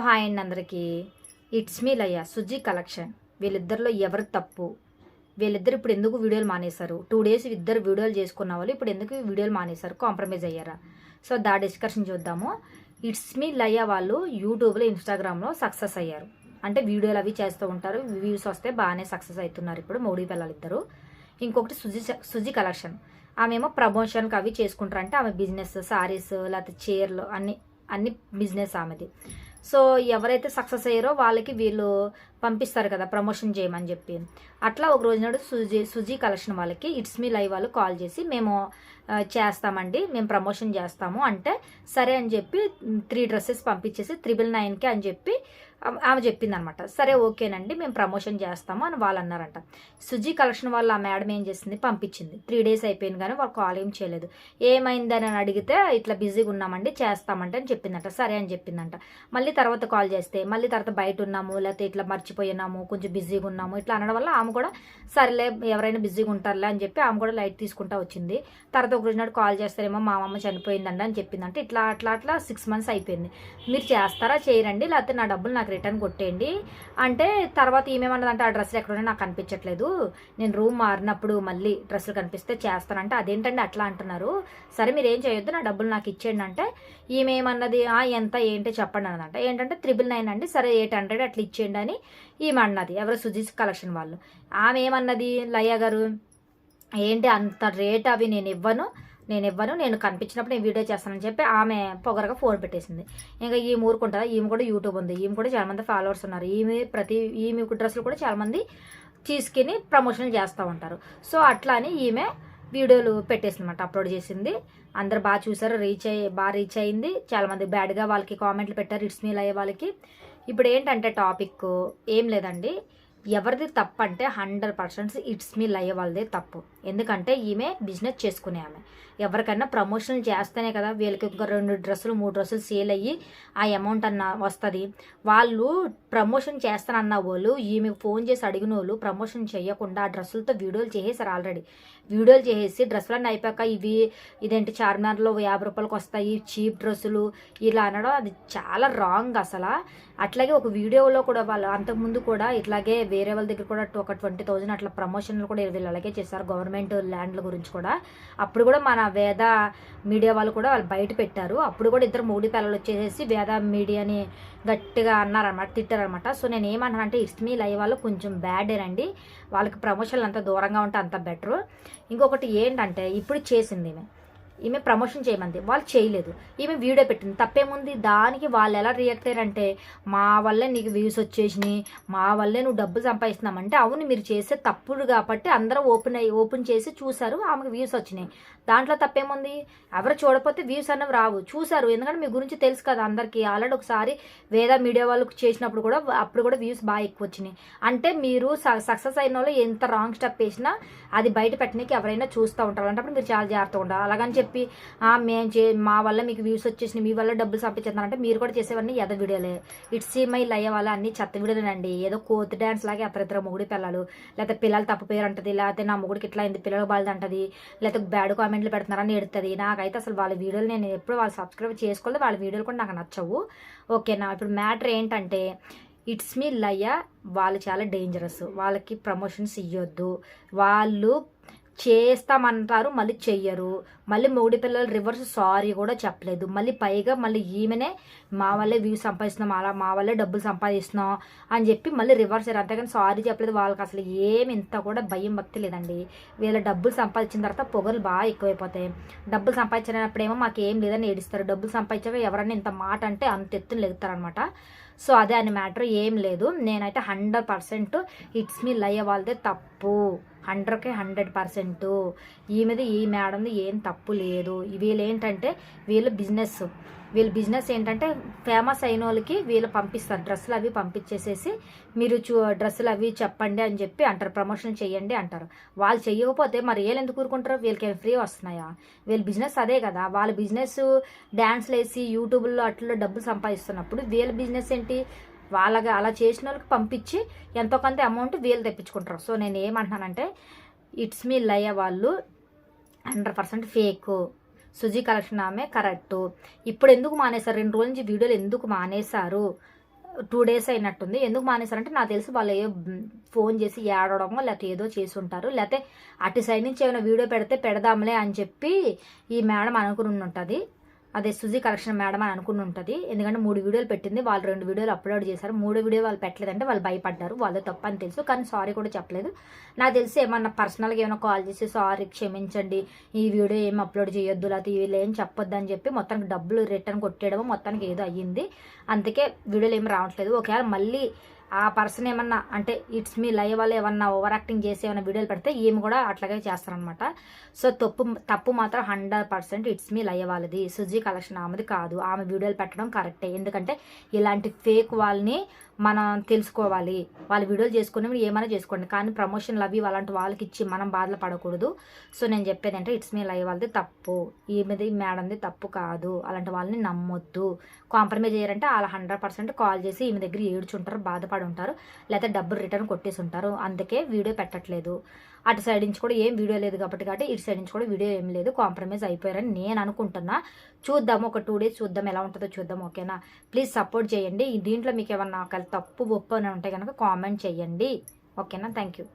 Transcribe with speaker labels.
Speaker 1: Hi అండి అందరికీ it's me Laya Suji collection. వీళ్ళిద్దరిలో ఎవరు తప్పు? వీళ్ళిద్దరు ఇప్పుడు ఎందుకు వీడియోలు మానేశారు? టూ డేస్ ఇద్దరు వీడియోలు చేసుకున్న వాళ్ళు ఇప్పుడు ఎందుకు వీడియోలు మానేశారు? కాంప్రమైజ్ అయ్యారా? సో దా డిస్కషన్ చూద్దాము. ఇట్స్ మీ లయ్య వాళ్ళు యూట్యూబ్లో ఇన్స్టాగ్రామ్లో సక్సెస్ అయ్యారు. అంటే వీడియోలు అవి చేస్తూ ఉంటారు. వ్యూస్ వస్తే బాగానే సక్సెస్ అవుతున్నారు ఇప్పుడు మోడీ పిల్లలు ఇద్దరు ఇంకొకటి సుజీ సుజీ కలెక్షన్. ఆమె ఏమో ప్రమోషన్కి అవి చేసుకుంటారంటే. ఆమె బిజినెస్ సారీస్ లేకపోతే చీరలు అన్ని అన్ని బిజినెస్ ఆమెది. సో ఎవరైతే సక్సెస్ అయ్యారో వాళ్ళకి వీళ్ళు పంపిస్తారు కదా ప్రమోషన్ చేయమని చెప్పి. అట్లా ఒక రోజు నాడు సుజీ సుజీ కలెక్షన్ వాళ్ళకి ఇట్స్ మీ లైవ్ వాళ్ళు కాల్ చేసి మేము చేస్తామండి మేము ప్రమోషన్ చేస్తాము అంటే సరే అని చెప్పి త్రీ డ్రెస్సెస్ పంపించేసి త్రిబుల్ నైన్కి అని చెప్పి ఆమె చెప్పిందనమాట సరే ఓకేనండి మేము ప్రమోషన్ చేస్తాము అని వాళ్ళు అన్నారంట. సుజీ కలెక్షన్ వాళ్ళు ఆ మేడం ఏం చేసింది? పంపించింది. త్రీ డేస్ అయిపోయింది కానీ వాళ్ళు కాల్ ఏం చేయలేదు. ఏమైందని అని అడిగితే ఇట్లా బిజీగా ఉన్నామండి చేస్తామంటే అని చెప్పిందంట. సరే అని చెప్పిందంట. మళ్ళీ తర్వాత కాల్ చేస్తే మళ్ళీ తర్వాత బయట ఉన్నాము లేకపోతే ఇట్లా మర్చిపోయినాము కొంచెం బిజీగా ఉన్నాము ఇట్లా అనడం వల్ల ఆమె కూడా సరేలే ఎవరైనా బిజీగా ఉంటారులే అని చెప్పి ఆమె కూడా లైట్ తీసుకుంటా వచ్చింది. తర్వాత ఒక రోజు నాడు కాల్ చేస్తారేమో మా అమ్మ చనిపోయిందండి అని చెప్పిందంటే. ఇట్లా అట్లా అట్లా సిక్స్ మంత్స్ అయిపోయింది. మీరు చేస్తారా చేయరండి లేకపోతే నా డబ్బులు నాకు రిటర్న్ కొట్టేయండి. అంటే తర్వాత ఈమెమన్నదంటే ఆ డ్రెస్సులు ఎక్కడున్నా నాకు కనిపించట్లేదు. నేను రూమ్ మారినప్పుడు మళ్ళీ డ్రెస్సులు కనిపిస్తే చేస్తానంటే అదేంటండి అట్లా అంటున్నారు. సరే మీరు ఏం చేయొద్దు నా డబ్బులు నాకు ఇచ్చేయండి అంటే ఈమెమన్నది "ఆ, ఎంత ఏంటి చెప్పండి అన్నదంట. ఏంటంటే త్రిబుల్ నైన్ అండి. సరే ఎయిట్ హండ్రెడ్ అట్లా ఇచ్చేయండి అని ఈమె అన్నది ఎవరు సుజీస్ కలెక్షన్ వాళ్ళు. ఆమె ఏమన్నది లయ్య గారు ఏంటి అంత రేట్ అవి నేను ఇవ్వను. నేను ఇవ్వను నేను కనిపించినప్పుడు నేను వీడియో చేస్తానని చెప్పి ఆమె పొగరగా ఫోన్ పెట్టేసింది. ఇంకా ఈ ఊరుకుంటుందా ఈమె కూడా యూట్యూబ్ ఉంది. ఈమె కూడా చాలా మంది ఫాలోవర్స్ ఉన్నారు. ఈమె ప్రతి ఈమె డ్రెస్సులు కూడా చాలా మంది తీసుకుని ప్రమోషన్లు చేస్తూ ఉంటారు. సో అట్లా అని ఈమె వీడియోలు పెట్టేసిందన్నమాట అప్లోడ్ చేసింది. అందరు బాగా చూసారు రీచ్ అయ్యి బాగా రీచ్ అయింది. చాలా మంది బ్యాడ్గా వాళ్ళకి కామెంట్లు పెట్టారు ఇట్స్ మీల్ అయ్యే వాళ్ళకి. ఇప్పుడు ఏంటంటే టాపిక్ ఏం లేదండి. ఎవరిది తప్పు అంటే హండ్రెడ్ పర్సెంట్స్ ఇట్స్ మీల్ అయ్యే వాళ్ళదే తప్పు. ఎందుకంటే ఈమె బిజినెస్ చేసుకునే ఆమె. ఎవరికైనా ప్రమోషన్ చేస్తేనే కదా వీళ్ళకి ఒక రెండు డ్రెస్సులు మూడు డ్రెస్సులు సేల్ అయ్యి ఆ అమౌంట్ అన్న వస్తుంది. వాళ్ళు ప్రమోషన్ చేస్తానన్న వాళ్ళు ఈమె ఫోన్ చేసి అడిగిన వాళ్ళు ప్రమోషన్ చేయకుండా ఆ డ్రెస్సులతో వీడియోలు చేసేసారు ఆల్రెడీ వీడియోలు చేసేసి డ్రెస్సులన్నీ అయిపోయాక ఇవి ఇదేంటి చార్మినార్లో యాభై రూపాయలకు వస్తాయి చీప్ డ్రెస్సులు ఇలా అనడం అది చాలా రాంగ్ అసలు. అట్లాగే ఒక వీడియోలో కూడా వాళ్ళు అంతకుముందు కూడా ఇట్లాగే వేరే వాళ్ళ దగ్గర కూడా ఒక ట్వంటీ థౌజండ్ అట్లా ప్రమోషన్లు కూడా వీళ్ళు అలాగే చేశారు. గవర్నమెంట్ ల్యాండ్ల గురించి కూడా. అప్పుడు కూడా మన వేద మీడియా వాళ్ళు కూడా వాళ్ళు బయట పెట్టారు. అప్పుడు కూడా ఇద్దరు మూడి పిల్లలు వచ్చేసేసి వేద మీడియాని గట్టిగా అన్నారనమాట తిట్టారనమాట సో నేను ఏమన్నానంటే ఇట్స్ మీ లైవ్ వాళ్ళు కొంచెం బ్యాడేనండి వాళ్ళకి ప్రమోషన్లు అంత దూరంగా ఉంటే అంత బెటరు ఇంకొకటి ఏంటంటే ఇప్పుడు చేసింది ఈమె ప్రమోషన్ చేయమంది. వాళ్ళు చేయలేదు. ఈమె వీడియో పెట్టింది. తప్పేముంది? దానికి వాళ్ళు ఎలా రియాక్ట్ అయ్యారంటే మా వల్లే నీకు వ్యూస్ వచ్చేసినాయి. మా వల్లే నువ్వు డబ్బులు సంపాదిస్తున్నామంటే అవును మీరు చేసే తప్పుడు కాబట్టి అందరూ ఓపెన్ అయ్యి ఓపెన్ చేసి చూశారు. ఆమెకు వ్యూస్ వచ్చినాయి. దాంట్లో తప్పేముంది? ఎవరు చూడకపోతే వ్యూస్ అనేవి రావు. చూసారు ఎందుకంటే మీ గురించి తెలుసు కదా అందరికీ. ఆల్రెడీ ఒకసారి వేద మీడియా వాళ్ళకు చేసినప్పుడు కూడా అప్పుడు కూడా వ్యూస్ బాగా ఎక్కువ వచ్చినాయి. అంటే మీరు సక్సెస్ అయిన వాళ్ళు ఎంత రాంగ్ స్టెప్ వేసినా అది బయట పెట్టడానికి ఎవరైనా చూస్తూ ఉంటారు. అంటే మీరు చాలా జాగ్రత్తగా ఉండాలి. అలాగని చెప్పి మేము చే మా వల్ల మీకు వ్యూస్ వచ్చేసినాయి. మీ వల్ల డబ్బులు సంపించేస్తున్నారంటే మీరు కూడా చేసేవన్నీ ఎద వీడియోలే. ఇట్స్ మై లయ వాళ్ళ అన్ని చెత్త వీడియోలేనండి. ఏదో కోతి డ్యాన్స్ లాగే అతను ఇద్దరు మొగుడి పిల్లలు. లేకపోతే పిల్లలు తప్పు పేరు అంటది లేకపోతే నా మొగుడికి ఇట్లా అయింది. పిల్లలు బాధ అంటది లేకపోతే బ్యాడ్ కామెంట్లు పెడుతున్నారని ఎడుతుంది. నాకైతే అసలు వాళ్ళ వీడియోలు నేను ఎప్పుడు వాళ్ళు సబ్స్క్రైబ్ చేసుకోలేదు. వాళ్ళ వీడియోలు కూడా నాకు నచ్చవు. ఓకేనా ఇప్పుడు మ్యాటర్ ఏంటంటే ఇట్స్ మీ లయ్య వాళ్ళు చాలా డేంజరస్ వాళ్ళకి ప్రమోషన్స్ ఇవ్వద్దు వాళ్ళు చేస్తామంటారు మళ్ళీ చెయ్యరు. మళ్ళీ మూడి పిల్లలు రివర్స్ సారీ కూడా చెప్పలేదు. మళ్ళీ పైగా మళ్ళీ ఈమెనే మా వల్లే వ్యూ సంపాదిస్తున్నాం అలా మా వల్లే డబ్బులు సంపాదిస్తున్నాం అని చెప్పి మళ్ళీ రివర్స్ అయ్యారు. అంతేకాని సారీ చెప్పలేదు వాళ్ళకి. అసలు ఏమి ఇంత కూడా భయం భక్తి లేదండి. వీళ్ళ డబ్బులు సంపాదించిన తర్వాత పొగలు బాగా ఎక్కువైపోతాయి. డబ్బులు సంపాదించినప్పుడేమో మాకు ఏం లేదని ఏడిస్తారు. డబ్బులు సంపాదించాక ఎవరైనా ఇంత మాట అంటే అంత ఎత్తున లెగుతారనమాట సో అదే అని మ్యాటర్ ఏం లేదు. నేనైతే hundred percent it's me Laya వాళ్ళదే తప్పు. హండ్రెడ్కి హండ్రెడ్ పర్సెంట్. ఈమెది ఈ మేడంది ఏం తప్పు లేదు. వీళ్ళు ఏంటంటే వీళ్ళు బిజినెస్. వీళ్ళ బిజినెస్ ఏంటంటే ఫేమస్ అయిన వాళ్ళకి వీళ్ళు పంపిస్తారు. డ్రెస్సులు అవి పంపించేసేసి మీరు చూ డ్రెస్సులు అవి చెప్పండి అని చెప్పి అంటారు. ప్రమోషన్ చేయండి అంటారు. వాళ్ళు చేయకపోతే మరి వీళ్ళు ఎందుకు ఊరుకుంటారు? వీళ్ళకి ఫ్రీ వస్తున్నాయా? వీళ్ళ బిజినెస్ అదే కదా. వాళ్ళ బిజినెస్ డ్యాన్స్లు వేసి యూట్యూబ్లో అట్లా డబ్బులు సంపాదిస్తున్నప్పుడు వీళ్ళ బిజినెస్ ఏంటి? వాళ్ళకి అలా చేసిన వాళ్ళకి పంపించి ఎంతో కొంత అమౌంట్ వీళ్ళు తెప్పించుకుంటారు. సో నేను ఏమంటున్నానంటే ఇట్స్ మీ లయ వాళ్ళు hundred percent fake. Suji collection ఆమె కరెక్ట్. ఇప్పుడు ఎందుకు మానేశారు? రెండు రోజుల నుంచి వీడియోలు ఎందుకు మానేశారు? టూ డేస్ అయినట్టుంది. ఎందుకు మానేశారంటే నాకు తెలిసి వాళ్ళు ఏ ఫోన్ చేసి ఏడవడమో లేకపోతే ఏదో చేసి ఉంటారు. లేకపోతే అటు సైడ్ నుంచి ఏమైనా వీడియో పెడితే పెడదాంలే అని చెప్పి ఈ మేడం అనుకుని ఉంటుంది అదే సుజీ కలెక్షన్ మేడం అని అనుకుని ఉంటుంది. ఎందుకంటే మూడు వీడియోలు పెట్టింది. వాళ్ళు రెండు వీడియోలు అప్లోడ్ చేశారు. మూడు వీడియో వాళ్ళు పెట్టలేదంటే వాళ్ళు భయపడ్డారు. వాళ్ళు తప్ప అని తెలుసు. కానీ సారీ కూడా చెప్పలేదు. నాకు తెలిసి ఏమన్నా పర్సనల్గా ఏమైనా కాల్ చేసి సారీ క్షమించండి. ఈ వీడియో ఏం అప్లోడ్ చేయొద్దు. లేకపోతే వీళ్ళు ఏం చెప్పొద్దు అని చెప్పి మొత్తానికి డబ్బులు రిటర్న్ కొట్టేయడం మొత్తానికి ఏదో అయ్యింది. అందుకే వీడియోలు ఏం రావట్లేదు. ఒకవేళ మళ్ళీ ఆ పర్సన్ ఏమన్నా అంటే ఇట్స్ మీ లైవ్ వాళ్ళు ఏమన్నా ఓవర్ యాక్టింగ్ చేసి ఏమైనా వీడియోలు పెడితే ఈమె కూడా అట్లాగే చేస్తారనమాట సో తప్పు తప్పు మాత్రం hundred percent it's me live వాళ్ళది. సుజీ కలెక్షన్ ఆమెది కాదు. ఆమె వీడియోలు పెట్టడం కరెక్టే ఎందుకంటే ఇలాంటి ఫేక్ వాళ్ళని మనం తెలుసుకోవాలి. వాళ్ళు వీడియోలు చేసుకుని ఏమైనా చేసుకోండి. కానీ ప్రమోషన్లు అవి అలాంటి వాళ్ళకి ఇచ్చి మనం బాధలు పడకూడదు. సో నేను చెప్పేది అంటే ఇట్స్ మీ లైవ్ వాళ్ళది తప్పు. ఈమెది మేడంది తప్పు కాదు. అలాంటి వాళ్ళని నమ్మొద్దు. కాంప్రమైజ్ అయ్యారంటే వాళ్ళ హండ్రెడ్ పర్సెంట్ కాల్ చేసి ఈమె దగ్గర ఏడ్చుంటారు బాధపడి ఉంటారు లేకపోతే డబ్బులు రిటర్న్ కొట్టేసి ఉంటారు అందుకే వీడియో పెట్టట్లేదు. అటు సైడ్ నుంచి కూడా ఏం వీడియో లేదు కాబట్టి కాబట్టి ఇటు సైడ్ నుంచి కూడా వీడియో ఏం లేదు. కాంప్రమైజ్ అయిపోయారని నేను అనుకుంటున్నా. చూద్దాం ఒక టూ డేస్ చూద్దాం ఎలా ఉంటుందో చూద్దాం ఓకేనా ప్లీజ్ సపోర్ట్ చేయండి. దీంట్లో మీకు ఏమన్నా ఒకవేళ తప్పు ఒప్పు అని ఉంటే కనుక కామెంట్ చేయండి. ఓకేనా థ్యాంక్ యూ